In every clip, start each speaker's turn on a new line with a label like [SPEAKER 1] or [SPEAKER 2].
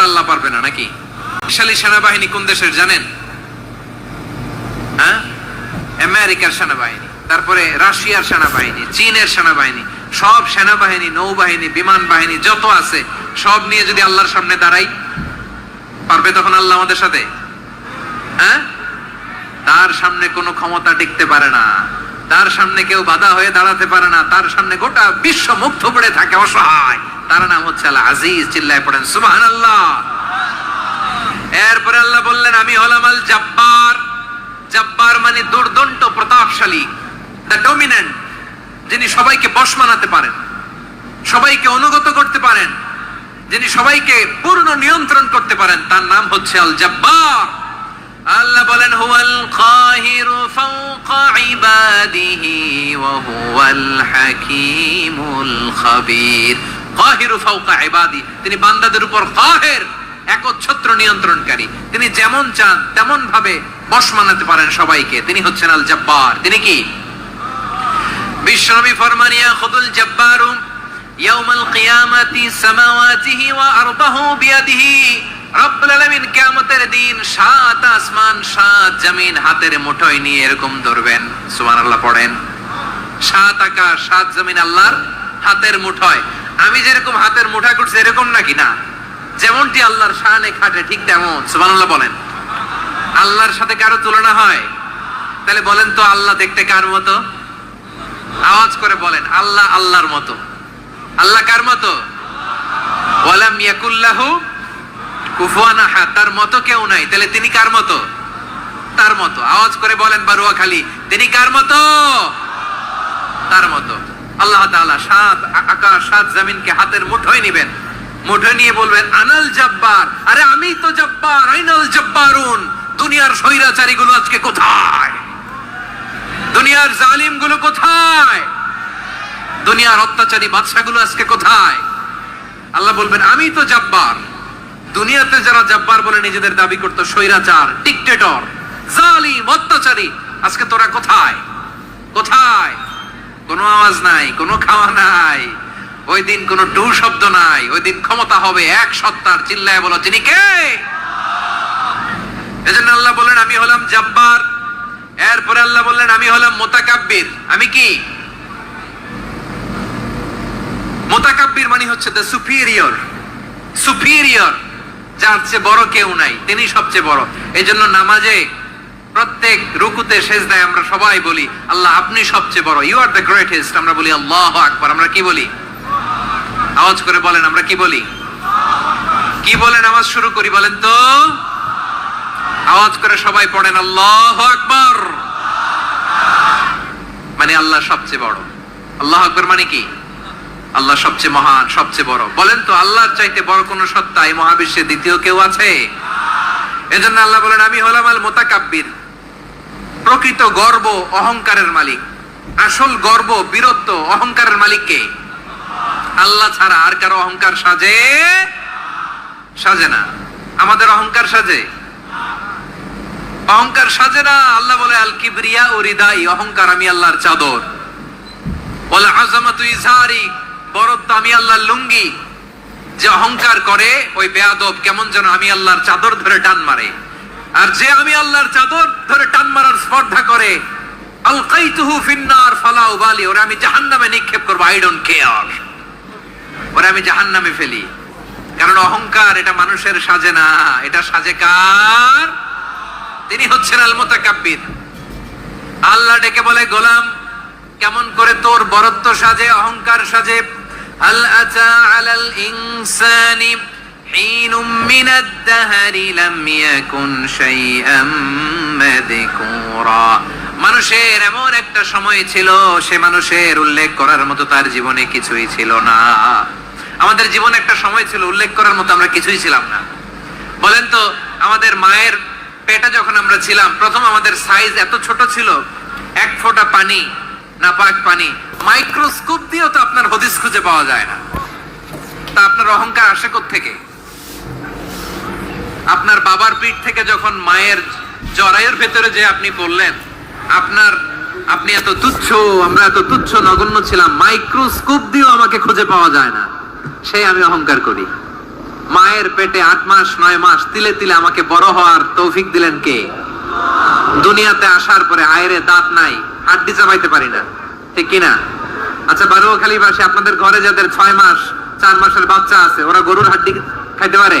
[SPEAKER 1] আর আল্লাহ পারবে না, নাকি? শক্তিশালী সেনাবাহিনী কোন দেশের, জানেন? হ্যাঁ? আমেরিকার সেনাবাহিনী, তারপরে রাশিয়ার সেনাবাহিনী, চীনের সেনাবাহিনী, সব সেনাবাহিনী, নৌবাহিনী, বিমান বাহিনী, যত আছে, সব নিয়ে যদি আল্লাহর সামনে দাঁড়াই, পারবে তখন আল্লাহ আমাদের সাথে? হ্যাঁ? তার সামনে কোনো ক্ষমতা টিকতে পারে না। তার সামনে কেউ বাধা হয়ে দাঁড়াতে পারে না। তার সামনে গোটা বিশ্ব মুগ্ধ পড়ে থাকে, অসহায়। তার নাম হচ্ছে আল্লাহ আজিজ, চিল্লায় পড়েন সুবাহান আল্লাহ এরপরে আল্লাহ বললেন, আমি হলাম আল জাব্বার। জাব্বার মানে দুর্দন্ত, প্রতাপশালী দ্য ডমিনেন্ট যিনি সবাইকে বশ মানাতে পারেন, সবাইকে অনুগত করতে পারেন, যিনি সবাইকে পূর্ণ নিয়ন্ত্রণ করতে পারেন, তার নাম হচ্ছে আল জাব্বার। আল্লাহ বলেন, হুয়াল কাহিরু ফাওকা ইবাদিহি ওয়া হুয়াল হাকীমুল খাবীর। তিনি বান্দাদের উপর কাহের, একচ্ছত্র নিয়ন্ত্রণকারী। তিনি যেমন চান তেমন ভাবে বশ মানাতে পারেন সবাইকে। তিনি হচ্ছেন আল জাব্বার তিনি কি? বিশ্বনবী ফরমান ইয়াখুদুল জাব্বারু কিয়ামতের দিন সাত আসমান, সাত জমিন হাতের মুঠোয় নিয়ে এরকম ধরবেন। সুবহানাল্লাহ পড়েন। সাত আকাশ, সাত জমিন আল্লাহর হাতের মুঠোয়। আমি যেরকম হাতের মুঠা করছি, এরকম নাকি? না। যেমনটি আল্লাহর শানে খাটে, ঠিক তেমন। সুবহানাল্লাহ বলেন। আল্লাহর সাথে কারও তুলনা হয়? তাহলে বলেন তো আল্লাহ দেখতে কার মতো? আওয়াজ করে বলেন, আল্লাহ আল্লাহর মতো। আল্লাহ কার মতো? ওয়ালাম ইয়াকুল্লাহু কুফুয়ান আহাদ। তার মতো কেউ নাই। তাহলে তিনি কার মতো? তার মতো। আওয়াজ করে বলেন বারুয়া খালি তিনি কার মতো? তার মতো। আল্লাহ তাআলা সাত আকাশ, সাত জমিনকে হাতের মুঠোয় নিবেন। মুঠোয় নিয়ে বলবেন, আনাল জব্বার। আরে, আমি তো জব্বার, আইনাল জব্বারুন। দুনিয়ার স্বৈরাচারী গুলো আজকে কোথায়? দুনিয়ার জালিমগুলো কোথায়? দুনিয়ার অত্যাচারী বাদশাগুলো আজকে কোথায়? আল্লাহ বলবেন, আমি তো জাব্বার। দুনিয়াতে যারা জাব্বার বলে নিজেদের দাবি করতো, স্বৈরাচার ডিকটেটর জালিম, অত্যাচারী, আজকে তোরা কোথায়? কোথায়? কোনো আওয়াজ নাই, কোনো খাওয়া নাই, ওই দিন কোনো টু শব্দ নাই, ওই দিন ক্ষমতা হবে এক সত্তার, চিল্লায় বলো তিনি কে? এজন্য আল্লাহ বললেন, আমি হলাম জাব্বার, এরপরে আল্লাহ বললেন, আমি হলাম মোতাকাব্বির, আমি কি? মোতাকাব্বির মানে হচ্ছে দ্য সুপিরিয়র সুপিরিয়র যার চেয়ে বড় কেউ নাই, তিনি সবচেয়ে বড়। এই জন্য নামাজে প্রত্যেক রুকুতে সেজদায় আমরা সবাই বলি, আল্লাহ, আপনি সবচেয়ে বড়। ইউ আর দ্য গ্রেটেস্ট আমরা বলি, আল্লাহ আকবার। আমরা কি বলি? আওয়াজ করে বলেন, আমরা কি বলি? কি বলে নামাজ শুরু করি, বলেন তো। আওয়াজ করে সবাই পড়েন, আল্লাহ আকবার। মানে আল্লাহ সবচেয়ে বড়। আল্লাহ আকবার মানে কি? আল্লাহ সবচেয়ে মহান, সবচেয়ে বড়। বলেন তো, আল্লাহর চাইতে বড় কোন সত্তা এই মহাবিশ্বে দ্বিতীয় কেউ আছে? এজন্য আল্লাহ বলেন, আমি হলাম আল মোতাকাব্বির প্রকৃত গর্ব অহংকারের মালিক। আসল গর্ব, বীরত্ব অহংকারের মালিক কে? আল্লাহ ছাড়া আর কারও অহংকার সাজে? সাজে না। আমাদের অহংকার সাজে? অহংকার সাজে না। আল্লাহ বলে আল কিবরিয়া ও হৃদাই অহংকার আমি আল্লাহর চাদর। বলে, আজামাতু ইজহারি, বরত্ব আমি আল্লাহর লুঙ্গি। যে অহংকার করে, ওই বেয়াদব কেমন যেন আমি আল্লাহর চাদর ধরে টান মারে। আর যে আমি আল্লাহর চাদর ধরে টান মারার স্পর্ধা করে, আলকাইতুহু ফিন্নার ফালা উবালি, ওরা আমি জাহান্নামে নিক্ষেপ করব আই ডোন্ট কেয়ার ওরা আমি জাহান্নামে ফেলি। কারণ অহংকার এটা মানুষের সাজে না। এটা সাজে কার? তিনি হচ্ছেন আল মোতাকাব্বির আল্লাহ ডেকে বলে, গোলাম, কেমন করে তোর বরত্ব সাজে, অহংকার সাজে? আল আতা আলাল ইনসানি حين من الدهر لم يكن شيئا مذكورا মানুষের এমন একটা সময় ছিল সে মানুষের উল্লেখ করার মতো তার জীবনে কিছুই ছিল না আমাদের জীবনে একটা সময় ছিল উল্লেখ করার মতো আমরা কিছুই ছিলাম না বলেন তো আমাদের মায়ের পেটে যখন আমরা ছিলাম প্রথম আমাদের সাইজ এত ছোট ছিল এক ফোঁটা পানি নাপাক পানি মাইক্রোস্কোপ দিয়েও তো আপনার হদিস খুঁজে পাওয়া যায় না তা আপনার অহংকার আসে থেকে আপনার বাবার পিঠ থেকে যখন মায়ের জরায়ুর ভেতরে যে আপনি বললেন আপনার, আপনি এত তুচ্ছ, আমরা এত তুচ্ছ নগণ্য ছিলাম, মাইক্রোস্কোপ দিয়েও আমাকে খুঁজে পাওয়া যায় না। সেই আমি অহংকার করি। মায়ের পেটে আট মাস, নয় মাস, তিলে তিলে আমাকে বড় হওয়ার তৌফিক দিলেন কে? দুনিয়াতে আসার পরে আয়রে দাঁত নাই, হাড্ডি চাপাইতে পারি না। ঠিক কিনা আচ্ছা বারুয়াখালী বাসী আপনাদের ঘরে যাদের ছয় মাস, চার মাসের বাচ্চা আছে, ওরা গরুর হাড্ডি খাইতে পারে?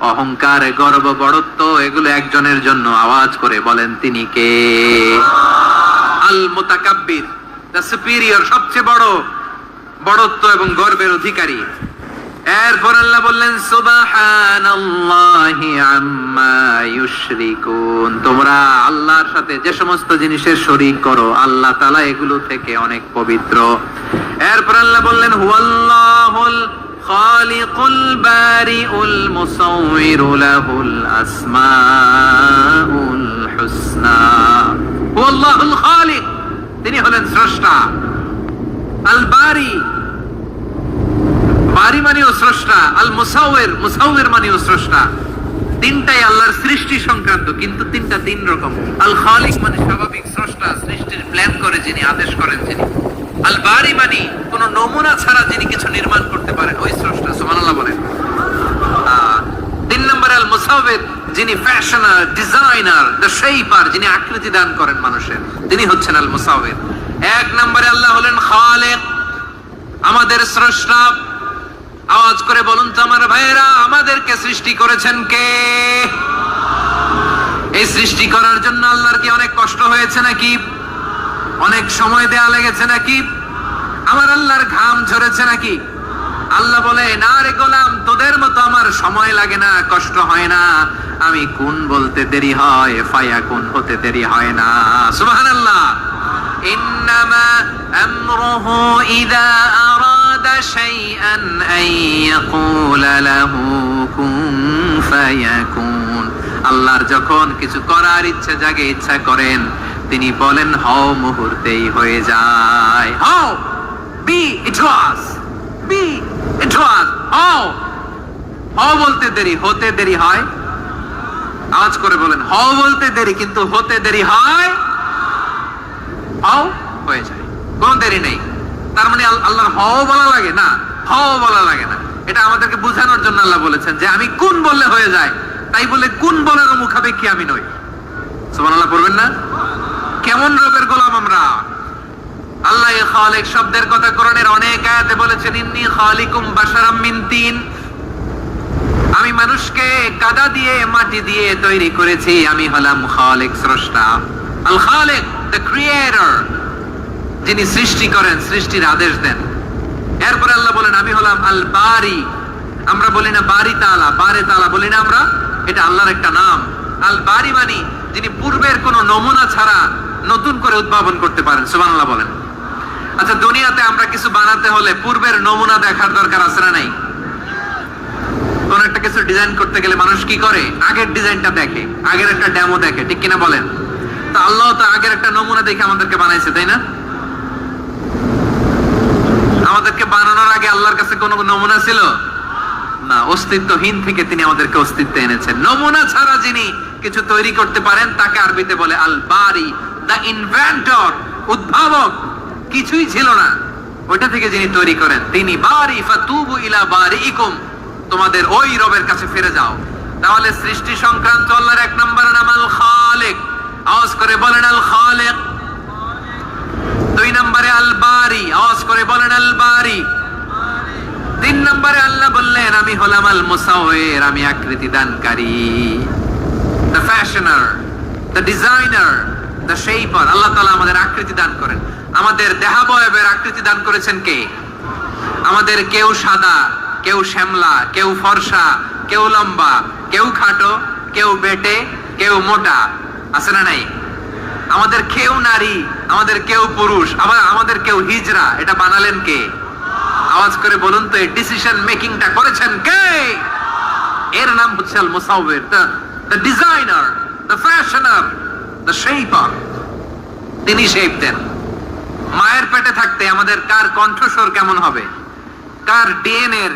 [SPEAKER 1] অহংকার, গর্ব, বড়ত্ব, এগুলো একজনের জন্য আওয়াজ করে বলেন তিনি কে? আল মুতাকাব্বির দ্য সুপিরিয়র, সবচেয়ে বড় বড়ত্ব এবং গর্বের অধিকারী। এরপর আল্লাহ বললেন, সুবহানাল্লাহি আম্মা ইউশরিকুন। তোমরা আল্লাহর সাথে যে সমস্ত জিনিসের শরীক করো, আল্লাহ তাআলা এগুলো থেকে অনেক পবিত্র। এরপর আল্লাহ বললেন, হুয়াল্লাহুল খালিকুল বারিউল মুসাউবিরু লাহুল আসমাউল হুসনা হুয়াল্লাহুল খালিক তিনি হলেন স্রষ্টা। আল বারি বারি মানেও স্রষ্টা। আল মুসাউয়ের মুসাউয়ের মানেও স্রষ্টা। তিনটাই আল্লাহর সৃষ্টি সংক্রান্ত, কিন্তু তিনটা তিন রকম। আল খালিক মানে স্বাভাবিক স্রষ্টা, সৃষ্টির প্ল্যান করে যিনি আদেশ করেন যিনি আল বারি মানে কোন নমুনা ছাড়া যিনি কিছু নির্মাণ করতে পারেন ওই স্রষ্টা সুবহানাল্লাহ বলেন আহ, তিন নম্বরে মুসাউয়ের যিনি ফ্যাশনার ডিজাইনার দ্য শেপার যিনি আকৃতি দান করেন মানুষের, তিনি হচ্ছেন আল এক নম্বরে আল্লাহ হলেন খালেক। আমাদের স্রষ্টা, আওয়াজ করে বলুন তো আমার ভাইয়েরা, আমাদেরকে সৃষ্টি করেছেন কে? এই সৃষ্টি করার জন্য আল্লাহর কি অনেক কষ্ট হয়েছে নাকি? অনেক সময় দেয়া লেগেছে নাকি? আমার আল্লাহর ঘাম ঝরেছে নাকি? আল্লাহ বলে, না রে গোলাম, তোদের মতো আমার সময় লাগে না, কষ্ট হয় না। আমি কোন বলতে দেরি হয়, ফায়া কোন হতে দেরি হয় না। সুবহানাল্লাহ। ইন্নামা আমরুহু আরাদা শাইআন আন ইয়াকুলা লাহু, কুন ফায়াকুন। আল্লাহর যখন কিছু করার ইচ্ছা জাগে, ইচ্ছা করেন, তিনি বলেন, হও মুহূর্তেই হয়ে যায়। হও, বি, ইট ওয়াজ বি ইট ওয়াজ বলতে দেরি, হতে দেরি হয়। করে বলেন বলতে দেরি, কিন্তু হতে দেরি হয়। হয়ে যায়। দেরি নেই। তার মানে আল্লাহর বলা লাগে না বলা লাগে না। এটা আমাদেরকে বোঝানোর জন্য আল্লাহ বলেছেন যে আমি কোন বললে হয়ে যায়। তাই বলে কোন বলার মুখাপেক্ষি আমি নই। সুবহানাল্লাহ না? কেমন রোগের গোলাম আমরা? আল্লাহ খালিক শব্দের কথা কোরআনের অনেক আয়াতে বলেছেন, ইন্নি খালিকুম বাশারাম মিন তিন। আমি মানুষকে কাদা দিয়ে, মাটি দিয়ে তৈরি করেছি, আমি হলাম খালিক স্রষ্টা। আল খালিক দ্য ক্রিয়েটর যিনি সৃষ্টি করেন, সৃষ্টির আদেশ দেন। এরপর আল্লাহ বলেন, আমি হলাম আল বারি। আমরা বলি না বারি তালা, বারে তালা বলি না আমরা, এটা আল্লাহর একটা নাম। আল বারি মানি যিনি পূর্বের কোন নমুনা ছাড়া নতুন করে উদ্ভাবন করতে পারেন, সুবহানাল্লাহ বলেন। আচ্ছা দুনিয়াতে আমরা কিছু বানাতে হলে পূর্বের নমুনা দেখার দরকার আছে না নাই? কোন একটা কিছু ডিজাইন করতে গেলে মানুষ কি করে? আগের ডিজাইনটা দেখে, আগের একটা দেখে, ঠিক কিনা বলেন? তো আল্লাহ তো আগের একটা নমুনা দেখে আমাদেরকে বানাইছে, তাই না? আমাদেরকে বানানোর আগে আল্লাহর কাছে কোনো নমুনা ছিল? না, অস্তিত্বহীন থেকে তিনি আমাদেরকে অস্তিত্ব এনেছেন। নমুনা ছাড়া যিনি কিছু তৈরি করতে পারেন, তাকে আরবিতে বলে আল বারি দ্য ইনভেন্টর, উদ্ভাবক। কিছুই ছিল না। ওইটা থেকে যিনি তৈরি করেন, তিনি বারি ফাতুবু ইলা বারিইকুম। তোমাদের ওই রবের কাছে ফিরে যাও। তাহলে সৃষ্টি সংক্রান্ত আল্লাহর এক নম্বর নাম আল খালিক। আওয়াজ করে বলেন আল খালিক। দুই নম্বরে আল বারি, আওয়াজ করে বলেন আল বারি। তিন নম্বরে আল্লাহ বললেন, আমি হলাম আল মুসাওয়ের আমি আকৃতি দানকারী। The fashioner the designer the shaper আল্লাহ তাআলা আমাদের আকৃতি দান করেন। আমাদের দেহাবয়বের আকৃতি দান করেছেন কে? আমাদের কেউ সাদা, কেউ শ্যামলা, কেউ ফর্সা, কেউ লম্বা, কেউ খাটো, কেউ বেটে, কেউ মোটা। আছে না নাই? আমাদের কেউ নারী, আমাদের কেউ পুরুষ, আবার আমাদের কেউ হিজরা, এটা বানালেন কে? আওয়াজ করে বলুন তো, এই ডিসিশন মেকিংটা করেছেন কে? এর নাম হচ্ছে আল মুসাউবির the designer the fashioner the shaper তিনি শেপ দেন। মায়ের পেটে থাকতে আমাদের কার কণ্ঠস্বর কেমন হবে? কার ডিএনএ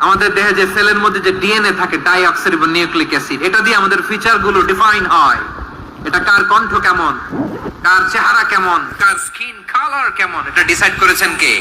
[SPEAKER 1] আমাদের দেহে যে সেলের মধ্যে যে ডিএনএ থাকে ডাইঅক্সিরিবো নিউক্লিক অ্যাসিড এটা দিয়ে আমাদের ফিচারগুলো ডিফাইন হয়। এটা কার কণ্ঠ কেমন? কার চেহারা কেমন? কার স্কিন কালার কেমন? এটা ডিসাইড করেছেন কে?